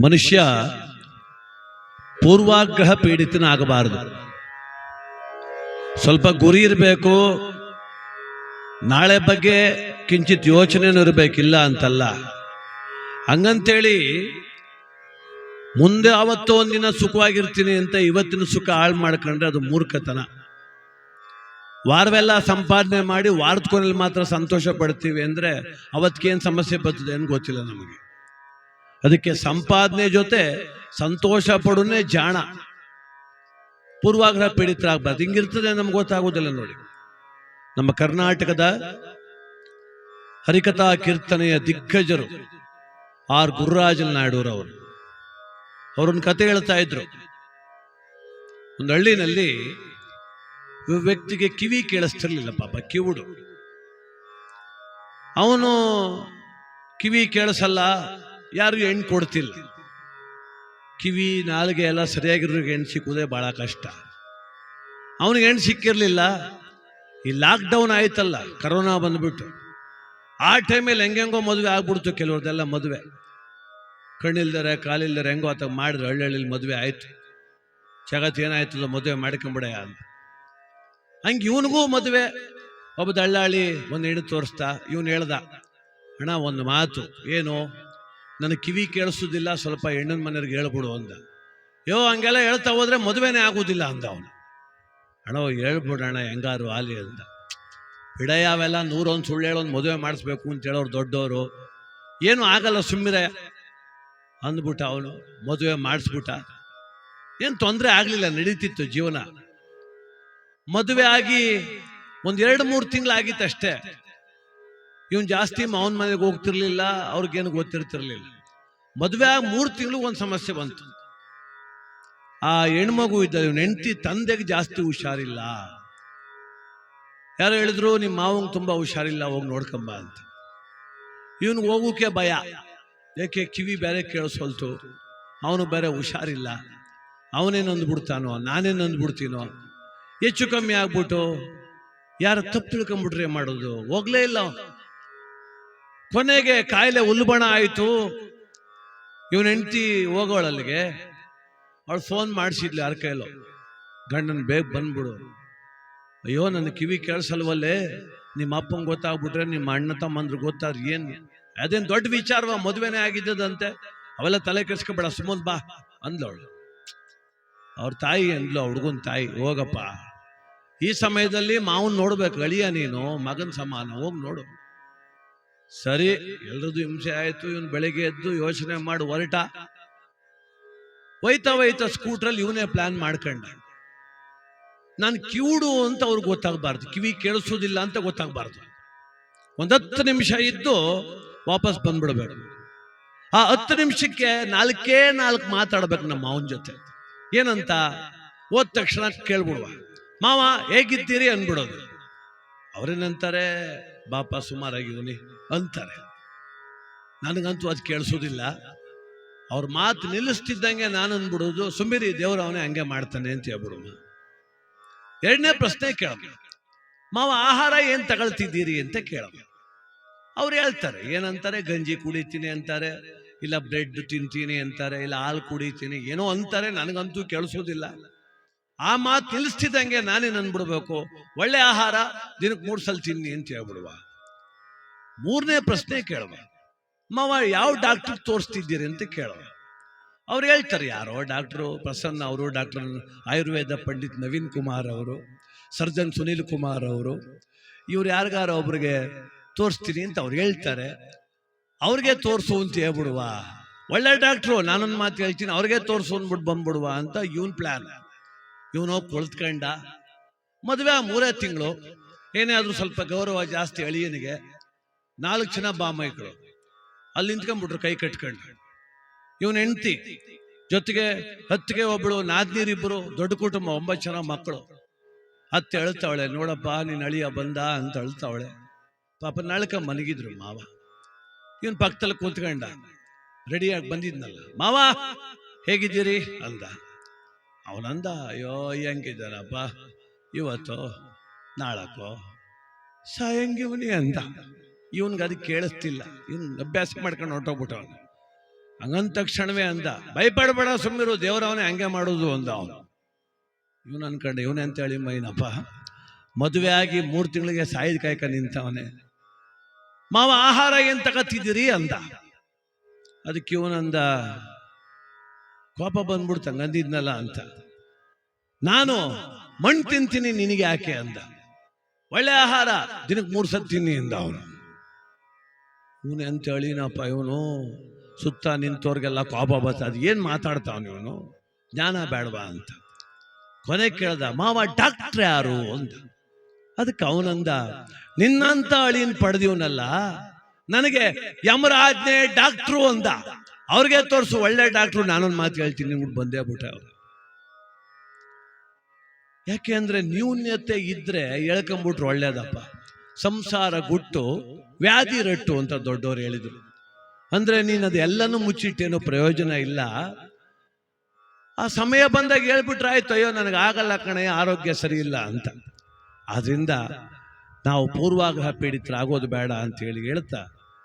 ಮನುಷ್ಯ ಪೂರ್ವಾಗ್ರಹ ಪೀಡಿತನಾಗಬಾರದು. ಸ್ವಲ್ಪ ಗುರಿ ಇರಬೇಕು, ನಾಳೆ ಬಗ್ಗೆ ಕಿಂಚಿತ್ ಯೋಚನೆನೂ ಇರಬೇಕಿಲ್ಲ ಅಂತಲ್ಲ. ಹಂಗಂತೇಳಿ ಮುಂದೆ ಅವತ್ತು ಒಂದಿನ ಸುಖವಾಗಿರ್ತೀನಿ ಅಂತ ಇವತ್ತಿನ ಸುಖ ಹಾಳು ಮಾಡ್ಕೊಂಡ್ರೆ ಅದು ಮೂರ್ಖತನ. ವಾರವೆಲ್ಲ ಸಂಪಾದನೆ ಮಾಡಿ ವಾರದ ಕೊನೆಯಲ್ಲಿ ಮಾತ್ರ ಸಂತೋಷ ಪಡ್ತೀವಿ ಅಂದರೆ ಅವತ್ತಿಗೇನು ಸಮಸ್ಯೆ ಬರ್ತದೆ ಅಂತ ಗೊತ್ತಿಲ್ಲ ನಮಗೆ. ಅದಕ್ಕೆ ಸಂಪಾದನೆ ಜೊತೆ ಸಂತೋಷ ಪಡುನೆ ಜಾಣ. ಪೂರ್ವಾಗ್ರಹ ಪೀಡಿತರಾಗಬಾರ್ದು ಹಿಂಗಿರ್ತದೆ ನಮ್ಗೆ ಗೊತ್ತಾಗೋದಿಲ್ಲ ನೋಡಿ. ನಮ್ಮ ಕರ್ನಾಟಕದ ಹರಿಕಥಾ ಕೀರ್ತನೆಯ ದಿಗ್ಗಜರು ಆರ್ ಗುರುರಾಜನ್ ನಾಯ್ಡೂರವರು ಅವರೊಂದು ಕತೆ ಹೇಳ್ತಾ ಇದ್ರು. ಒಂದು ಹಳ್ಳಿನಲ್ಲಿ ವ್ಯಕ್ತಿಗೆ ಕಿವಿ ಕೇಳಿಸ್ತಿರ್ಲಿಲ್ಲ ಪಾಪ ಕಿವುಡು. ಅವನು ಕಿವಿ ಕೇಳಿಸಲ್ಲ ಯಾರು ಹೆಣ್ಣು ಕೊಡ್ತಿಲ್ಲ. ಕಿವಿ, ನಾಲಿಗೆ ಎಲ್ಲ ಸರಿಯಾಗಿರೋ ಹೆಣ್ಣು ಸಿಕ್ಕುವುದೇ ಭಾಳ ಕಷ್ಟ. ಅವನಿಗೆ ಹೆಣ್ಣು ಸಿಕ್ಕಿರಲಿಲ್ಲ, ಈ ಲಾಕ್ಡೌನ್ ಆಯ್ತಲ್ಲ ಕರೋನಾ ಬಂದ್ಬಿಟ್ಟು. ಆ ಟೈಮಲ್ಲಿ ಹೆಂಗೆಂಗೋ ಮದುವೆ ಆಗ್ಬಿಡ್ತು ಕೆಲವ್ರದ್ದೆಲ್ಲ ಮದುವೆ. ಕಣ್ಣಿಲ್ದರೆ, ಕಾಲಿಲ್ದರೆ ಹೆಂಗೋ ಆತ ಮಾಡಿದ್ರು ಹಳ್ಳಿ ಮದುವೆ ಆಯ್ತು. ಜಗತ್ತು ಏನಾಯ್ತಲ್ಲ ಮದುವೆ ಮಾಡ್ಕೊಂಬಿಡ ಅಂತ. ಹಂಗೆ ಇವನಿಗೂ ಮದುವೆ. ಒಬ್ಬ ದಳ್ಳಾಳಿ, ಒಂದು ಹೆಣ್ಣು ತೋರಿಸ್ತಾ, ಇವನು ಹೇಳ್ದ, ಅಣ್ಣ, ಒಂದು ಮಾತು, ಏನು? ನನಗೆ ಕಿವಿ ಕೇಳಿಸೋದಿಲ್ಲ, ಸ್ವಲ್ಪ ಹೆಣ್ಣಿನ ಮನೆಯವ್ರಿಗೆ ಹೇಳ್ಬಿಡು ಅಂದ. ಯೋ, ಹಂಗೆಲ್ಲ ಹೇಳ್ತಾ ಹೋದ್ರೆ ಮದುವೆನೇ ಆಗೋದಿಲ್ಲ ಅಂದ ಅವನು. ಅಣ್ಣ ಹೇಳ್ಬಿಡೋಣ ಹೆಂಗಾರು ಆಲಿ ಅಂದ. ಬಿಡಯ್ಯ ಅವೆಲ್ಲ ನೂರೊಂದು ಸುಳ್ಳು ಹೇಳೊಂದು ಮದುವೆ ಮಾಡಿಸ್ಬೇಕು ಅಂತ ಹೇಳೋರು ದೊಡ್ಡವರು ಏನು ಆಗಲ್ಲ ಸುಮ್ಮಿರ ಅಂದ್ಬಿಟ್ಟ ಅವನು, ಮದುವೆ ಮಾಡಿಸ್ಬಿಟ್ಟ. ಏನು ತೊಂದರೆ ಆಗಲಿಲ್ಲ, ನಡೀತಿತ್ತು ಜೀವನ. ಮದುವೆ ಆಗಿ ಒಂದೆರಡು ಮೂರು ತಿಂಗಳಾಗಿತ್ತು ಅಷ್ಟೇ ಇವನ್ ಜಾಸ್ತಿ ಮಾವನ ಮನೆಗೆ ಹೋಗ್ತಿರ್ಲಿಲ್ಲ, ಅವ್ರಿಗೇನು ಗೊತ್ತಿರ್ತಿರ್ಲಿಲ್ಲ. ಮದುವೆ ಆಗಿ ಮೂರು ತಿಂಗಳು ಒಂದು ಸಮಸ್ಯೆ ಬಂತು. ಆ ಹೆಣ್ಮಗು ಇದ್ದ ಇವ್ನ ಹೆಂಡತಿ ತಂದೆಗೆ ಜಾಸ್ತಿ ಹುಷಾರಿಲ್ಲ. ಯಾರು ಹೇಳಿದ್ರು ನಿಮ್ಮ ಮಾವಂಗೆ ತುಂಬಾ ಹುಷಾರಿಲ್ಲ, ಹೋಗಿ ನೋಡ್ಕೊಂಬ ಅಂತ. ಇವನ್ಗೆ ಹೋಗೋಕೆ ಭಯ. ಯಾಕೆ ಕಿವಿ ಬೇರೆ ಕೇಳಿಸೋಲ್ತು. ಅವನು ಬೇರೆ ಹುಷಾರಿಲ್ಲ. ಅವನೇ ನೊಂದ್ಬಿಡ್ತಾನೋ ನಾನೇ ನೊಂದ್ಬಿಡ್ತೀನೋ ಹೆಚ್ಚು ಕಮ್ಮಿ ಆಗ್ಬಿಟ್ಟು, ಯಾರ ತಪ್ಪು ತಿಳ್ಕೊಂಬಿಟ್ರೆ ಮಾಡೋದು? ಹೋಗ್ಲೇ ಇಲ್ಲ ಅವ್ನು. ಕೊನೆಗೆ ಕಾಯಿಲೆ ಉಲ್ಬಣ ಆಯಿತು. ಇವನ್ ಹೆಂಡತಿ ಹೋಗೋಳು ಅಲ್ಲಿಗೆ. ಅವಳು ಫೋನ್ ಮಾಡಿಸಿದ್ಲು ಯಾರ ಕೈಲೋ. ಗಂಡನ ಬೇಗ ಬಂದ್ಬಿಡು. ಅಯ್ಯೋ, ನನ್ನ ಕಿವಿ ಕೇಳಿಸಲ್ವಲ್ಲೇ? ನಿಮ್ಮ ಅಪ್ಪಂಗೆ ಗೊತ್ತಾಗ್ಬಿಟ್ರೆ ನಿಮ್ಮ ಅಣ್ಣ ತಮ್ಮಂದ್ರು ಗೊತ್ತಾದ್ರೆ ಏನು? ಅದೇನ್ ದೊಡ್ಡ ವಿಚಾರವ? ಮದುವೆನೇ ಆಗಿದ್ದದಂತೆ. ಅವೆಲ್ಲ ತಲೆ ಕೆಡ್ಸ್ಕೊಬೇಡ ಸುಮ್ಮನ್ ಬಾ ಅಂದ್ಲವಳು ಅವ್ರ ತಾಯಿ ಅಂದ್ಲು ಹುಡುಗನ ತಾಯಿ, ಹೋಗಪ್ಪ. ಈ ಸಮಯದಲ್ಲಿ ಮಾವನ್ ನೋಡ್ಬೇಕು, ಅಳಿಯ ನೀನು, ಮಗನ ಸಮಾನ, ಹೋಗಿ ನೋಡು. ಸರಿ, ಎಲ್ರದ್ದು ಹಿಂಸೆ ಆಯ್ತು, ಇವನು ಬೆಳಿಗ್ಗೆ ಎದ್ದು ಯೋಚನೆ ಮಾಡಿ, ಹೊರಟ. ಒಯ್ತಾ ಒಯ್ತಾ ಸ್ಕೂಟ್ರಲ್ಲಿ ಇವನೇ ಪ್ಲಾನ್ ಮಾಡ್ಕೊಂಡ. ನಾನು ಕಿವುಡು ಅಂತ ಅವ್ರಿಗೆ ಗೊತ್ತಾಗಬಾರ್ದು, ಕಿವಿ ಕೇಳಿಸೋದಿಲ್ಲ ಅಂತ ಗೊತ್ತಾಗಬಾರ್ದು. ಒಂದು ಹತ್ತು ನಿಮಿಷ ಇದ್ದು ವಾಪಸ್ ಬಂದ್ಬಿಡ್ಬೇಕು. ಆ ಹತ್ತು ನಿಮಿಷಕ್ಕೆ ನಾಲ್ಕೇ ನಾಲ್ಕು ಮಾತಾಡ್ಬೇಕು ನಮ್ಮ ಮಾವನ ಜೊತೆ. ಏನಂತ? ಹೋದ ತಕ್ಷಣ ಕೇಳ್ಬಿಡುವ. ಮಾವ, ಹೇಗಿದ್ದೀರಿ? ಅನ್ಬಿಡೋದು ಅವ್ರೇನಂತಾರೆ, ಬಾಪ ಸುಮಾರಾಗಿವನಿ ಅಂತಾರೆ. ನನಗಂತೂ ಅದು ಕೇಳಿಸೋದಿಲ್ಲ. ಅವ್ರ ಮಾತು ನಿಲ್ಲಿಸ್ತಿದ್ದಂಗೆ ನಾನು ಅಂದ್ಬಿಡೋದು ಸುಮ್ಮಿರಿ ದೇವ್ರ ಅವನೇ ಹಂಗೆ ಮಾಡ್ತಾನೆ ಅಂತ ಹೇಳ್ಬಿಡು ಎರಡನೇ ಪ್ರಶ್ನೆ ಕೇಳ ಮಾವ, ಆಹಾರ ಏನು ತಗೊಳ್ತಿದ್ದೀರಿ ಅಂತ ಕೇಳ ಅವ್ರು ಹೇಳ್ತಾರೆ, ಏನಂತಾರೆ? ಗಂಜಿ ಕುಡಿತೀನಿ ಅಂತಾರೆ, ಇಲ್ಲ ಬ್ರೆಡ್ ತಿಂತೀನಿ ಅಂತಾರೆ, ಇಲ್ಲ ಹಾಲು ಕುಡಿತೀನಿ, ಏನೋ ಅಂತಾರೆ, ನನಗಂತೂ ಕೇಳಿಸೋದಿಲ್ಲ. ಆ ಮಾತು ನಿಲ್ಲಿಸ್ತಿದ್ದಂಗೆ ನಾನೇನು ಅಂದ್ಬಿಡ್ಬೇಕು ಒಳ್ಳೆ ಆಹಾರ, ದಿನಕ್ಕೆ ಮೂರು ಸಲ ತಿನ್ನಿ ಅಂತ ಹೇಳ್ಬಿಡುವ. ಮೂರನೇ ಪ್ರಶ್ನೆ ಕೇಳುವ ಮಾವ, ಯಾವ ಡಾಕ್ಟರ್ ತೋರಿಸ್ತಿದ್ದೀರಿ ಅಂತ ಕೇಳುವ ಅವ್ರು ಹೇಳ್ತಾರೆ, ಯಾರೋ ಡಾಕ್ಟ್ರು ಪ್ರಸನ್ನ ಅವರು ಡಾಕ್ಟರ್ ಆಯುರ್ವೇದ ಪಂಡಿತ್ ನವೀನ್ ಕುಮಾರ್ ಅವರು ಸರ್ಜನ್ ಸುನೀಲ್ ಕುಮಾರ್ ಅವರು, ಇವ್ರು ಯಾರಿಗಾರ ಒಬ್ರಿಗೆ ತೋರಿಸ್ತೀನಿ ಅಂತ ಅವ್ರು ಹೇಳ್ತಾರೆ. ಅವ್ರಿಗೆ ತೋರಿಸು ಅಂತ ಹೇಳ್ಬಿಡುವ. ಒಳ್ಳೆ ಡಾಕ್ಟ್ರು ನಾನೊಂದು ಮಾತು ಹೇಳ್ತೀನಿ, ಅವ್ರಿಗೆ ತೋರಿಸು ಅಂದ್ಬಿಟ್ಟು ಬಂದ್ಬಿಡುವ ಅಂತ ಇವನ್ ಪ್ಲಾನ್ ಇವನು ಕೊಳ್ತ್ಕೊಂಡ. ಮದುವೆ ಮೂರೇ ತಿಂಗಳು. ಏನೇ ಆದರೂ ಸ್ವಲ್ಪ ಗೌರವ ಜಾಸ್ತಿ ಅಳಿಯನಿಗೆ ನಾಲ್ಕು ಜನ ಬಾಮೈಕರು. ಅಲ್ಲಿ ನಿಂತ್ಕೊಂಡ್ಬಿಟ್ರು ಕೈ ಕಟ್ಕೊಂಡು. ಇವನ್ ಹೆಂಡತಿ ಜೊತೆಗೆ ಹತ್ತಿಗೆ ಒಬ್ಬಳು ನಾದ್ನೀರಿಬ್ರು, ದೊಡ್ಡ ಕುಟುಂಬ, ಒಂಬತ್ತು ಜನ ಮಕ್ಕಳು. ಹತ್ತಿ ಅಳ್ತಾವಳೆ, ನೋಡಪ್ಪ, ನೀನ್ ಅಳಿಯ ಬಂದ ಅಂತ ಅಳ್ತಾವಳೆ. ಪಾಪ ನಳ್ಕ ಮಲಗಿದ್ರು ಮಾವ. ಇವನ್ ಪಕ್ಕದಲ್ಲಿ ಕೂತ್ಕೊಂಡ. ರೆಡಿಯಾಗಿ ಬಂದಿದ್ನಲ್ಲ. ಮಾವ, ಹೇಗಿದ್ದೀರಿ? ಅಂದ. ಅವನಂದ, ಅಯ್ಯೋ ಹೆಂಗಿದ್ದಾನಪ್ಪ ಇವತ್ತು ನಾಳಕ್ಕೋ? ಸಾಯಂಗಿವನಿ ಅಂದ. ಇವನ್ಗೆ ಅದಕ್ಕೆ ಕೇಳಿಸ್ತಿಲ್ಲ. ಇವನ್ ಅಭ್ಯಾಸ ಮಾಡ್ಕೊಂಡು ಹೊರಟೋಗ್ಬಿಟ್ಟವನು ಹಂಗಂದ ತಕ್ಷಣವೇ ಅಂದ, ಭಯಪಡಬೇಡ ಸುಮ್ಮಿರು ದೇವರವನೇ ಹಂಗೆ ಮಾಡೋದು ಅಂದ ಅವನು. ಇವನು ಅನ್ಕೊಂಡೆ, ಇವನೇ ಅಂತೇಳಿ ಮೈನಪ್ಪ? ಮದುವೆ ಆಗಿ ಮೂರು ತಿಂಗಳಿಗೆ ಸಾಯಿದ ಕಾಯ್ಕ ನಿಂತವನೇ. ಮಾವ ಆಹಾರ ಏನ್ ತಗತ್ತಿದ್ದೀರಿ? ಅಂದ. ಅದಕ್ಕೆ ಇವನಂದ ಕೋಪ ಬಂದ್ಬಿಡ್ತು, ಹಂಗಂದಿದ್ನಲ್ಲ ಅಂತ. ನಾನು ಮಣ್ಣು ತಿಂತೀನಿ ನಿನಗೆ ಯಾಕೆ? ಅಂದ. ಒಳ್ಳೆ ಆಹಾರ, ದಿನಕ್ಕೆ ಮೂರು ಸತ್ತಿನಿ ತಿನ್ನಿ ಅಂದ ಅವನು. ಇವನು ಅಂತೇಳಿ ನಪ್ಪ ಇವನು? ಸುತ್ತ ನಿಂತವ್ರಿಗೆಲ್ಲ ಕೋಪ ಬರ್ತದೆ. ಅದು ಏನು ಮಾತಾಡ್ತಾವನು ಇವನು? ಜ್ಞಾನ ಬೇಡವಾ ಅಂತ. ಕೊನೆ ಕೇಳ್ದ, ಮಾವ ಡಾಕ್ಟ್ರ್ ಯಾರು ಅಂತ. ಅದಕ್ಕೆ ಅವನಂದ, ನಿನ್ನಂತ ಅಳಿನ ಪಡೆದಿವನಲ್ಲ, ನನಗೆ ಯಮರಾಜ್ಞೆ ಡಾಕ್ಟ್ರು ಅಂದ. ಅವ್ರಿಗೆ ತೋರಿಸು, ಒಳ್ಳೆ ಡಾಕ್ಟ್ರು ನಾನೊಂದು ಮಾತು ಹೇಳ್ತೀನಿ ನಿಮ್ಗೆ ಬಂದೇ ಬಿಟ್ಟೆ. ಅವರು ಯಾಕೆ ಅಂದರೆ ನ್ಯೂನ್ಯತೆ ಇದ್ರೆ ಹೇಳ್ಕೊಂಬಿಟ್ರು ಒಳ್ಳೇದಪ್ಪ. ಸಂಸಾರ ಗುಟ್ಟು ವ್ಯಾಧಿ ರಟ್ಟು ಅಂತ ದೊಡ್ಡವರು ಹೇಳಿದರು. ಅಂದ್ರೆ ನೀನು ಅದು ಎಲ್ಲನೂ ಮುಚ್ಚಿಟ್ಟೇನೋ ಪ್ರಯೋಜನ ಇಲ್ಲ. ಆ ಸಮಯ ಬಂದಾಗ ಹೇಳ್ಬಿಟ್ರೆ ಆಯ್ತು, ಅಯ್ಯೋ, ನನಗೆ ಆಗಲ್ಲ ಕಣೆ, ಆರೋಗ್ಯ ಸರಿ ಇಲ್ಲ ಅಂತ. ಆದ್ರಿಂದ ನಾವು ಪೂರ್ವಾಗ್ರಹ ಪೀಡಿತರಾಗೋದು ಬೇಡ ಅಂತ ಹೇಳಿ ಹೇಳ್ತಾ